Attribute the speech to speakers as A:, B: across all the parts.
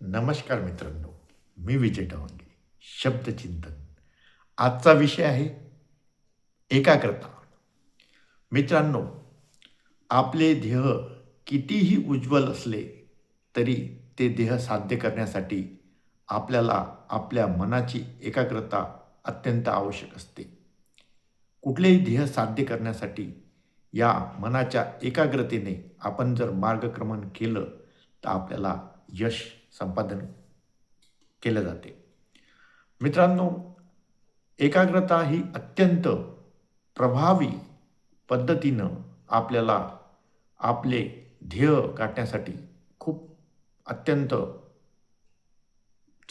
A: नमस्कार मित्रांनो मी विजय डावंगे शब्दचिंतन. आजचा विषय आहे एकाग्रता. मित्रांनो आपले ध्येय कितीही उज्ज्वल असले तरी ते ध्येय साध्य करण्यासाठी आपल्याला आपल्या मनाची एकाग्रता अत्यंत आवश्यक असते. कुठलेही ध्येय साध्य करण्यासाठी या मनाच्या एकाग्रतेने आपण जर मार्गक्रमण केलं तर आपल्याला यश संपादन केलं जाते. मित्रांनो एकाग्रता ही अत्यंत प्रभावी पद्धतीनं आपल्याला आपले ध्येय गाठण्यासाठी खूप अत्यंत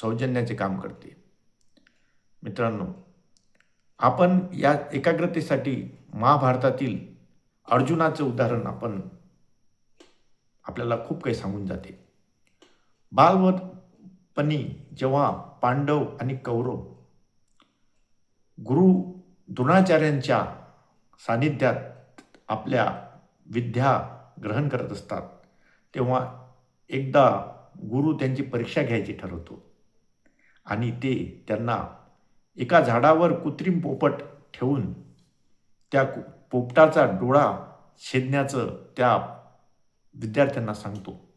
A: सौजन्याचे काम करते. मित्रांनो आपण या एकाग्रतेसाठी महाभारतातील अर्जुनाचं उदाहरण आपण आपल्याला खूप काही सांगून जाते. बालवतपणी जेव्हा पांडव आणि कौरव गुरु द्रोणाचार्यांच्या सानिध्यात आपल्या विद्या ग्रहण करत असतात तेव्हा एकदा गुरु त्यांची परीक्षा घ्यायची ठरवतो आणि ते त्यांना एका झाडावर कृत्रिम पोपट ठेवून त्या कु- पोपटाचा डोळा छेदण्याचं त्या विद्यार्थ्यांना सांगतो.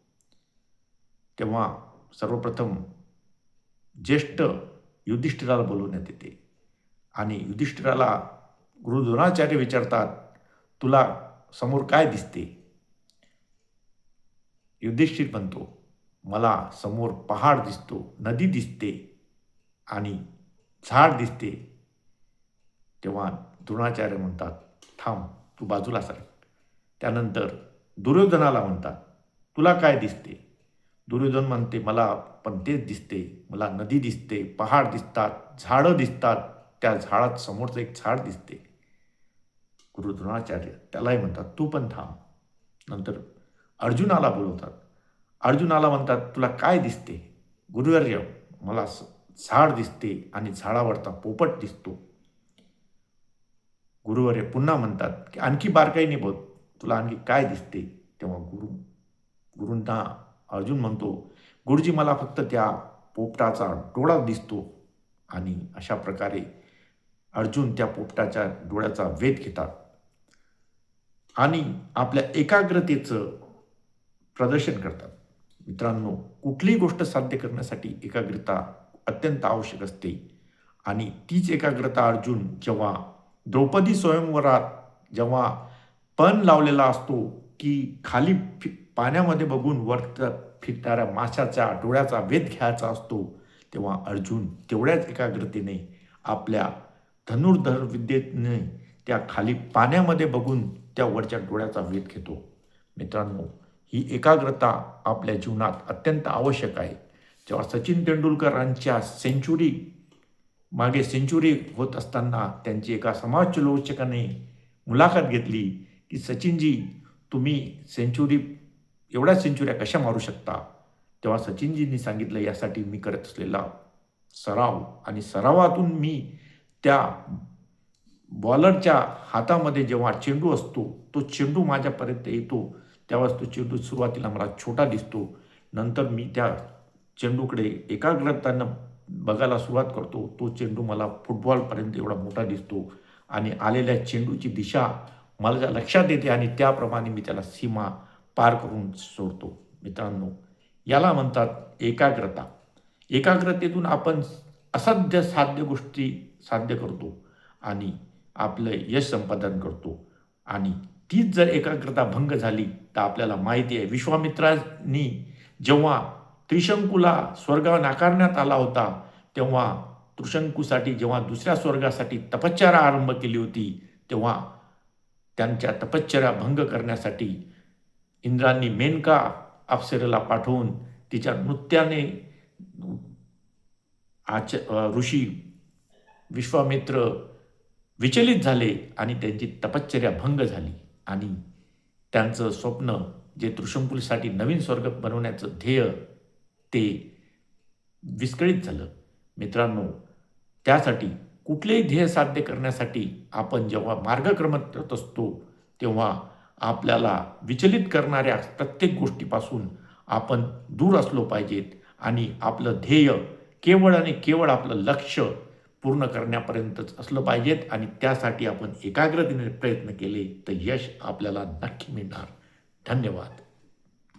A: तेव्हा सर्वप्रथम ज्येष्ठ युधिष्ठिराला बोलवण्यात येते आणि युधिष्ठिराला गुरु द्रोणाचार्य विचारतात तुला समोर काय दिसते? युधिष्ठिर म्हणतो मला समोर पहाड दिसतो नदी दिसते आणि झाड दिसते. तेव्हा द्रोणाचार्य म्हणतात थांब तू बाजूला सर. त्यानंतर दुर्योधनाला म्हणतात तुला काय दिसते? दुर्योधन म्हणते मला पण तेच दिसते मला नदी दिसते पहाड दिसतात झाडं दिसतात त्या झाडात समोरचं एक झाड दिसते. गुरु द्रोणाचार्य त्यालाही म्हणतात तू पण थांब. नंतर अर्जुनाला बोलवतात. अर्जुनाला म्हणतात तुला काय दिसते? गुरुवर्य मला स- झाड दिसते आणि झाडावरचा पोपट दिसतो. गुरुवर्य पुन्हा म्हणतात की आणखी बारकाईने बोल तुला आणखी काय दिसते? तेव्हा गुरु गुरूंना अर्जुन म्हणतो गुरुजी मला फक्त त्या पोपटाचा डोळा दिसतो. आणि अशा प्रकारे अर्जुन त्या पोपटाच्या डोळ्याचा वेध घेतात. आणि आपल्या एकाग्रतेचं प्रदर्शन करतात. मित्रांनो कुठलीही गोष्ट साध्य करण्यासाठी एकाग्रता अत्यंत आवश्यक असते. आणि तीच एकाग्रता अर्जुन जेव्हा द्रौपदी स्वयंवरात जेव्हा पण लावलेला असतो की खाली फि पाण्यामध्ये बघून वर फिरणाऱ्या माशाचा डोळ्याचा वेध घ्यायचा असतो तेव्हा अर्जुन तेवढ्याच एकाग्रतेने आपल्या धनुर्धर विद्येने त्या खाली पाण्यामध्ये बघून त्या वरच्या डोळ्याचा वेध घेतो. मित्रांनो ही एकाग्रता आपल्या जीवनात अत्यंत आवश्यक आहे. जेव्हा सचिन तेंडुलकरांच्या सेंचुरी मागे सेंचुरी होत असताना त्यांची एका समाजलोचकाने मुलाखत घेतली की सचिनजी तुम्ही सेंचुरी एवढ्या सेंचुऱ्या कशा मारू शकता? तेव्हा सचिनजींनी सांगितलं यासाठी मी करत असलेला सराव आणि सरावातून मी त्या बॉलरच्या हातामध्ये जेव्हा चेंडू असतो तो चेंडू माझ्यापर्यंत येतो. त्यावेळेस तो चेंडू सुरुवातीला मला छोटा दिसतो. नंतर मी त्या चेंडूकडे एकाग्रतानं बघायला सुरुवात करतो. तो चेंडू मला फुटबॉलपर्यंत एवढा मोठा दिसतो आणि आलेल्या चेंडूची दिशा मला लक्षात येते आणि त्याप्रमाणे मी त्याला सीमा पार करून सोडतो. मित्रांनो याला म्हणतात एकाग्रता. एकाग्रतेतून आपण असाध्य साध्य गोष्टी साध्य करतो आणि आपलं यश संपादन करतो. आणि तीच जर एकाग्रता भंग झाली तर आपल्याला माहिती आहे विश्वामित्रांनी जेव्हा त्रिशंकूला स्वर्ग नाकारण्यात आला होता तेव्हा त्रिशंकूसाठी जेव्हा दुसऱ्या स्वर्गासाठी तपश्चर्या आरंभ केली होती तेव्हा त्यांच्या तपश्चर्या भंग करण्यासाठी इंद्रांनी मेनका अप्सरेला पाठवून तिच्या नृत्याने आच ऋषी विश्वामित्र विचलित झाले आणि त्यांची तपश्चर्या भंग झाली. आणि त्यांचं स्वप्न जे त्रिशंकुलीसाठी नवीन स्वर्ग बनवण्याचं ध्येय ते विस्कळीत झालं. मित्रांनो त्यासाठी कुठलेही ध्येय साध्य करण्यासाठी आपण जेव्हा मार्गक्रमण करत असतो तेव्हा आपल्याला विचलित करणाऱ्या प्रत्येक गोष्टीपासून आपण दूर असलो पाहिजेत आणि आपलं ध्येय केवळ आणि केवळ आपलं लक्ष पूर्ण करण्यापर्यंतच असलं पाहिजेत आणि त्यासाठी आपण एकाग्रतेने प्रयत्न केले तर यश आपल्याला नक्की मिळणार. धन्यवाद.